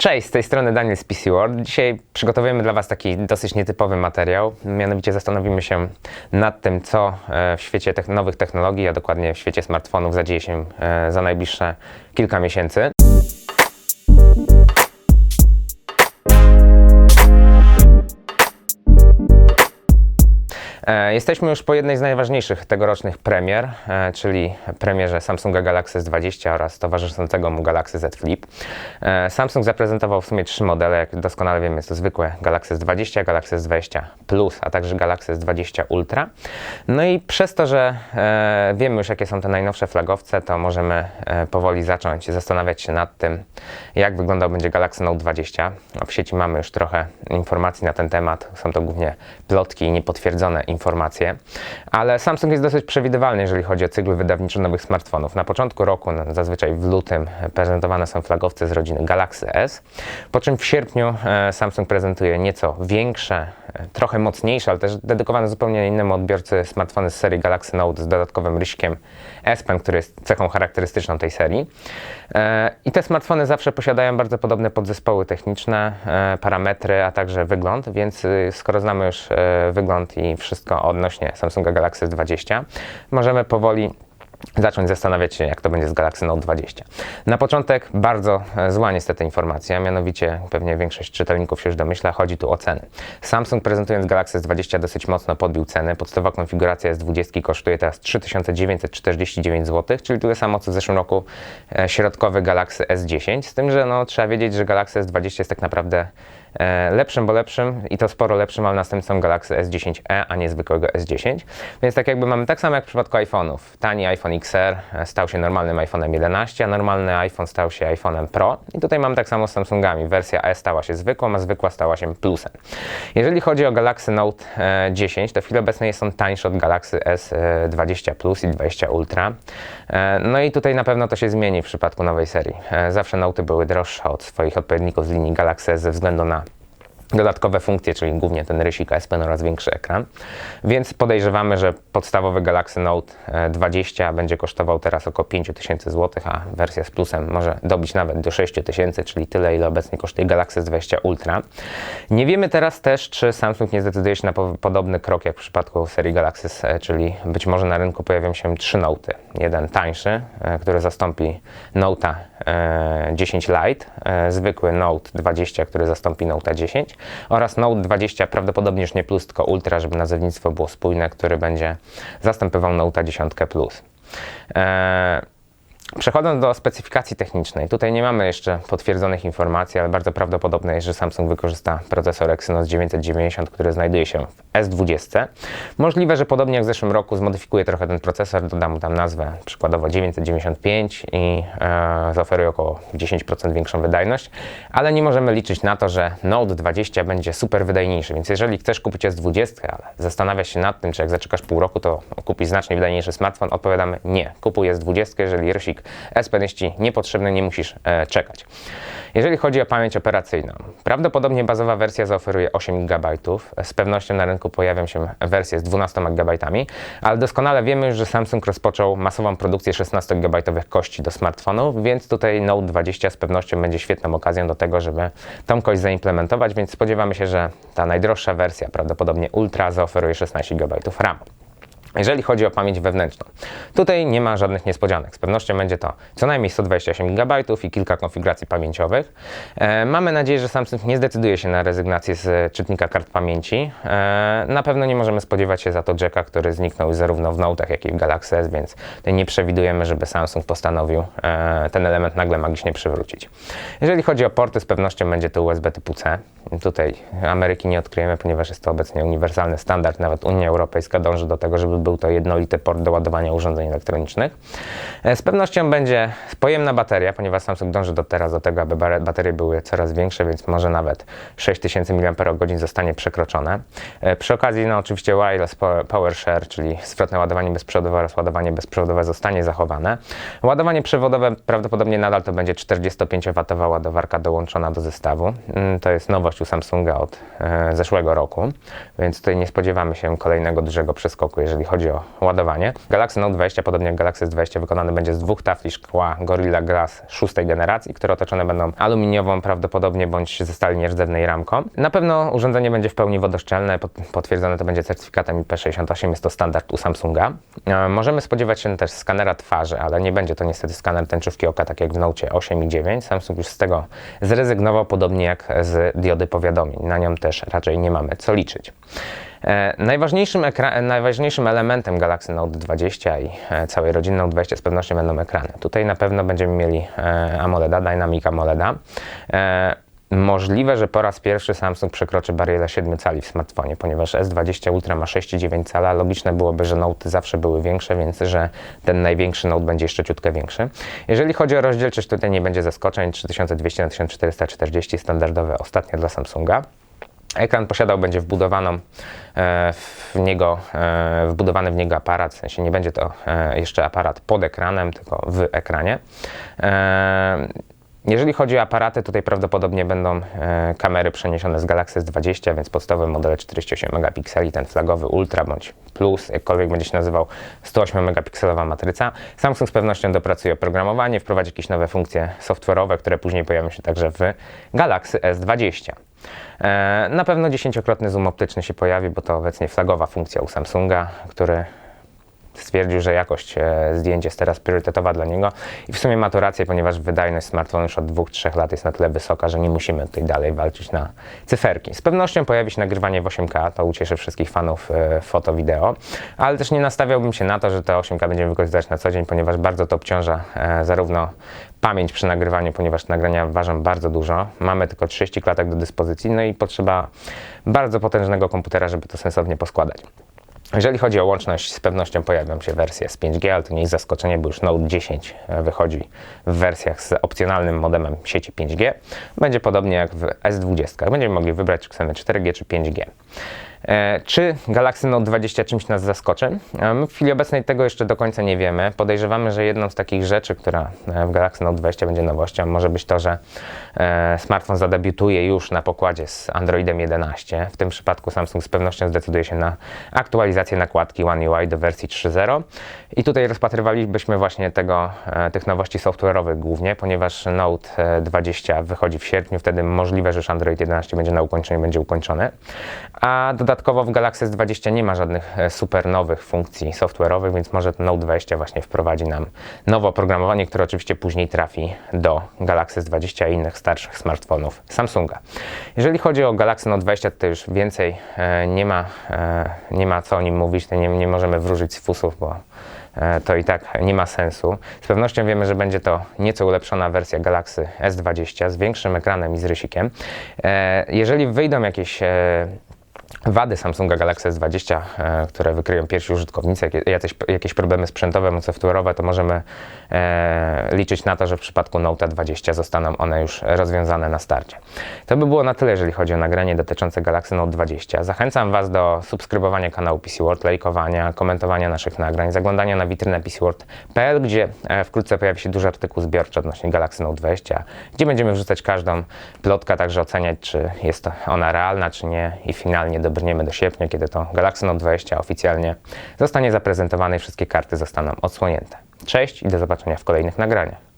Cześć, z tej strony Daniel z PC World. Dzisiaj przygotowujemy dla Was taki dosyć nietypowy materiał. Mianowicie zastanowimy się nad tym, co e, w świecie nowych technologii, a dokładnie w świecie smartfonów zadzieje się e, za najbliższe kilka miesięcy. Jesteśmy już po jednej z najważniejszych tegorocznych premier, e, czyli premierze Samsunga Galaxy S20 oraz towarzyszącego mu Galaxy Z Flip. E, Samsung zaprezentował w sumie trzy modele, jak doskonale wiemy, jest to zwykłe Galaxy S20, Galaxy S20 Plus, a także Galaxy S20 Ultra. No i przez to, że e, wiemy już jakie są te najnowsze flagowce, to możemy e, powoli zacząć zastanawiać się nad tym, jak wyglądał będzie Galaxy Note 20. No, W sieci mamy już trochę informacji na ten temat, są to głównie plotki i niepotwierdzone informacje, ale Samsung jest dosyć przewidywalny, jeżeli chodzi o cykl wydawniczy nowych smartfonów. Na początku roku, no, zazwyczaj w lutym, prezentowane są flagowce z rodziny Galaxy S, po czym w sierpniu e, Samsung prezentuje nieco większe, e, trochę mocniejsze, ale też dedykowane zupełnie innemu odbiorcy smartfony z serii Galaxy Note z dodatkowym ryśkiem S Pen, który jest cechą charakterystyczną tej serii. E, I te smartfony zawsze posiadają bardzo podobne podzespoły techniczne, e, parametry, a także wygląd, więc y, skoro znamy już e, wygląd i wszystko odnośnie Samsunga Galaxy S20, możemy powoli zacząć zastanawiać się, jak to będzie z Galaxy Note 20. Na początek bardzo e, zła niestety informacja, mianowicie pewnie większość czytelników się już domyśla, chodzi tu o ceny. Samsung prezentując Galaxy S20 dosyć mocno podbił ceny. Podstawowa konfiguracja S20 kosztuje teraz 3949 zł, czyli tyle samo co w zeszłym roku e, środkowy Galaxy S10, z tym, że no, trzeba wiedzieć, że Galaxy S20 jest tak naprawdę lepszym, bo lepszym i to sporo lepszym, ale następcą Galaxy S10e, a nie zwykłego S10. Więc tak jakby mamy tak samo jak w przypadku iPhone'ów. Tani iPhone XR e, stał się normalnym iPhone'em 11, a normalny iPhone stał się iPhone'em Pro. I tutaj mamy tak samo z Samsungami. Wersja E stała się zwykłą, a zwykła stała się plusem. Jeżeli chodzi o Galaxy Note e, 10, to w chwili obecnej jest on tańszy od Galaxy S20 Plus i 20 Ultra. E, No i tutaj na pewno to się zmieni w przypadku nowej serii. E, Zawsze Note były droższe od swoich odpowiedników z linii Galaxy S ze względu na dodatkowe funkcje, czyli głównie ten rysik Pen oraz większy ekran. Więc podejrzewamy, że podstawowy Galaxy Note e, 20 będzie kosztował teraz około 5000 zł, a wersja z plusem może dobić nawet do 6000, czyli tyle, ile obecnie kosztuje Galaxy S20 Ultra. Nie wiemy teraz też, czy Samsung nie zdecyduje się na po- podobny krok jak w przypadku serii Galaxy e, czyli być może na rynku pojawią się trzy Note. Jeden tańszy, e, który zastąpi Note'a e, 10 Lite, e, zwykły Note 20, który zastąpi Note'a 10 oraz Note 20, prawdopodobnie już nie Plus, tylko Ultra, żeby nazewnictwo było spójne, który będzie zastępował Note'a 10 Plus. Przechodząc do specyfikacji technicznej, tutaj nie mamy jeszcze potwierdzonych informacji, ale bardzo prawdopodobne jest, że Samsung wykorzysta procesor Exynos 990, który znajduje się w S20. Możliwe, że podobnie jak w zeszłym roku zmodyfikuje trochę ten procesor, doda mu tam nazwę przykładowo 995 i e, zaoferuje około 10% większą wydajność, ale nie możemy liczyć na to, że Note 20 będzie super wydajniejszy, więc jeżeli chcesz kupić S20, ale zastanawiasz się nad tym, czy jak zaczekasz pół roku, to kupisz znacznie wydajniejszy smartfon, odpowiadamy nie. Kupuj S20, jeżeli rysik S Pen jest Ci niepotrzebny, nie musisz e, czekać. Jeżeli chodzi o pamięć operacyjną, prawdopodobnie bazowa wersja zaoferuje 8 GB. Z pewnością na rynku pojawią się wersje z 12 GB, ale doskonale wiemy już, że Samsung rozpoczął masową produkcję 16 GB kości do smartfonów, więc tutaj Note 20 z pewnością będzie świetną okazją do tego, żeby tą kość zaimplementować, więc spodziewamy się, że ta najdroższa wersja, prawdopodobnie Ultra, zaoferuje 16 GB RAM. Jeżeli chodzi o pamięć wewnętrzną, tutaj nie ma żadnych niespodzianek. Z pewnością będzie to co najmniej 128 GB i kilka konfiguracji pamięciowych. E, mamy nadzieję, że Samsung nie zdecyduje się na rezygnację z czytnika kart pamięci. E, na pewno nie możemy spodziewać się za to jacka, który zniknął zarówno w Note'ach, jak i w Galaxy S, więc tutaj nie przewidujemy, żeby Samsung postanowił e, ten element nagle magicznie przywrócić. Jeżeli chodzi o porty, z pewnością będzie to USB typu C. Tutaj Ameryki nie odkryjemy, ponieważ jest to obecnie uniwersalny standard. Nawet Unia Europejska dąży do tego, żeby był to jednolity port do ładowania urządzeń elektronicznych. E, Z pewnością będzie pojemna bateria, ponieważ Samsung dąży do teraz do tego, aby ba- baterie były coraz większe, więc może nawet 6000 mAh zostanie przekroczone. E, Przy okazji, no oczywiście wireless po- power share, czyli zwrotne ładowanie bezprzewodowe oraz ładowanie bezprzewodowe zostanie zachowane. Ładowanie przewodowe prawdopodobnie nadal to będzie 45W ładowarka dołączona do zestawu. Mm, To jest nowość u Samsunga od e, zeszłego roku, więc tutaj nie spodziewamy się kolejnego dużego przeskoku, jeżeli chodzi chodzi o ładowanie. Galaxy Note 20, podobnie jak Galaxy S20, wykonany będzie z dwóch tafli szkła Gorilla Glass szóstej generacji, które otoczone będą aluminiową prawdopodobnie bądź ze stali nierdzewnej ramką. Na pewno urządzenie będzie w pełni wodoszczelne, pot- potwierdzone to będzie certyfikatem IP68, jest to standard u Samsunga. E, Możemy spodziewać się też skanera twarzy, ale nie będzie to niestety skaner tęczówki oka, tak jak w Note 8 i 9. Samsung już z tego zrezygnował, podobnie jak z diody powiadomień. Na nią też raczej nie mamy co liczyć. E, najważniejszym, najważniejszym elementem Galaxy Note 20 i e, całej rodziny Note 20 z pewnością będą ekrany. Tutaj na pewno będziemy mieli e, AMOLEDa, Dynamic AMOLEDa. Możliwe, że po raz pierwszy Samsung przekroczy barierę 7 cali w smartfonie, ponieważ S20 Ultra ma 6,9 cala. Logiczne byłoby, że Note zawsze były większe, więc że ten największy Note będzie jeszcze ciutkę większy. Jeżeli chodzi o rozdzielczość, tutaj nie będzie zaskoczeń. 3200 na 1440 standardowe ostatnie dla Samsunga. Ekran posiadał będzie wbudowaną e, w niego, e, wbudowany w niego aparat, w sensie nie będzie to e, jeszcze aparat pod ekranem, tylko w ekranie. Jeżeli chodzi o aparaty, tutaj prawdopodobnie będą e, kamery przeniesione z Galaxy S20, więc podstawowe modele 48 megapikseli, ten flagowy Ultra bądź Plus, jakkolwiek będzie się nazywał, 108 megapikselowa matryca. Samsung z pewnością dopracuje oprogramowanie, wprowadzi jakieś nowe funkcje software'owe, które później pojawią się także w Galaxy S20. E, Na pewno dziesięciokrotny zoom optyczny się pojawi, bo to obecnie flagowa funkcja u Samsunga, który stwierdził, że jakość e, zdjęć jest teraz priorytetowa dla niego i w sumie ma to rację, ponieważ wydajność smartfonu już od 2-3 lat jest na tyle wysoka, że nie musimy tutaj dalej walczyć na cyferki. Z pewnością pojawi się nagrywanie w 8K, to ucieszy wszystkich fanów e, foto, wideo, ale też nie nastawiałbym się na to, że te 8K będziemy wykorzystywać na co dzień, ponieważ bardzo to obciąża e, zarówno pamięć przy nagrywaniu, ponieważ nagrania ważą bardzo dużo. Mamy tylko 30 klatek do dyspozycji, no i potrzeba bardzo potężnego komputera, żeby to sensownie poskładać. Jeżeli chodzi o łączność, z pewnością pojawią się wersje z 5G, ale to nie jest zaskoczenie, bo już Note 10 wychodzi w wersjach z opcjonalnym modemem sieci 5G. Będzie podobnie jak w S20. Będziemy mogli wybrać, czy chcemy 4G czy 5G. E, Czy Galaxy Note 20 czymś nas zaskoczy? E, My w chwili obecnej tego jeszcze do końca nie wiemy. Podejrzewamy, że jedną z takich rzeczy, która e, w Galaxy Note 20 będzie nowością, może być to, że smartfon zadebiutuje już na pokładzie z Androidem 11. W tym przypadku Samsung z pewnością zdecyduje się na aktualizację nakładki One UI do wersji 3.0. I tutaj rozpatrywalibyśmy właśnie tego, tych nowości software'owych głównie, ponieważ Note e, 20 wychodzi w sierpniu, wtedy możliwe, że już Android 11 będzie na ukończeniu, będzie ukończony. A dodatkowo w Galaxy S20 nie ma żadnych e, super nowych funkcji software'owych, więc może ten Note 20 właśnie wprowadzi nam nowe oprogramowanie, które oczywiście później trafi do Galaxy S20 i innych starszych smartfonów Samsunga. Jeżeli chodzi o Galaxy Note 20, to już więcej e, nie ma, e, nie ma co o nim mówić, nie, nie możemy wróżyć z fusów, bo to i tak nie ma sensu. Z pewnością wiemy, że będzie to nieco ulepszona wersja Galaxy S20 z większym ekranem i z rysikiem. Jeżeli wyjdą jakieś wady Samsunga Galaxy S20, e, które wykryją pierwsi użytkownicy, jakie- jacyś, jakieś problemy sprzętowe, software'owe, to możemy e, liczyć na to, że w przypadku Note 20 zostaną one już rozwiązane na starcie. To by było na tyle, jeżeli chodzi o nagranie dotyczące Galaxy Note 20. Zachęcam Was do subskrybowania kanału PC World, lajkowania, komentowania naszych nagrań, zaglądania na witrynę PCWorld.pl, gdzie e, wkrótce pojawi się duży artykuł zbiorczy odnośnie Galaxy Note 20, gdzie będziemy wrzucać każdą plotkę, także oceniać, czy jest ona realna, czy nie i finalnie dobrniemy do sierpnia, kiedy to Galaxy Note 20 oficjalnie zostanie zaprezentowane i wszystkie karty zostaną odsłonięte. Cześć i do zobaczenia w kolejnych nagraniach.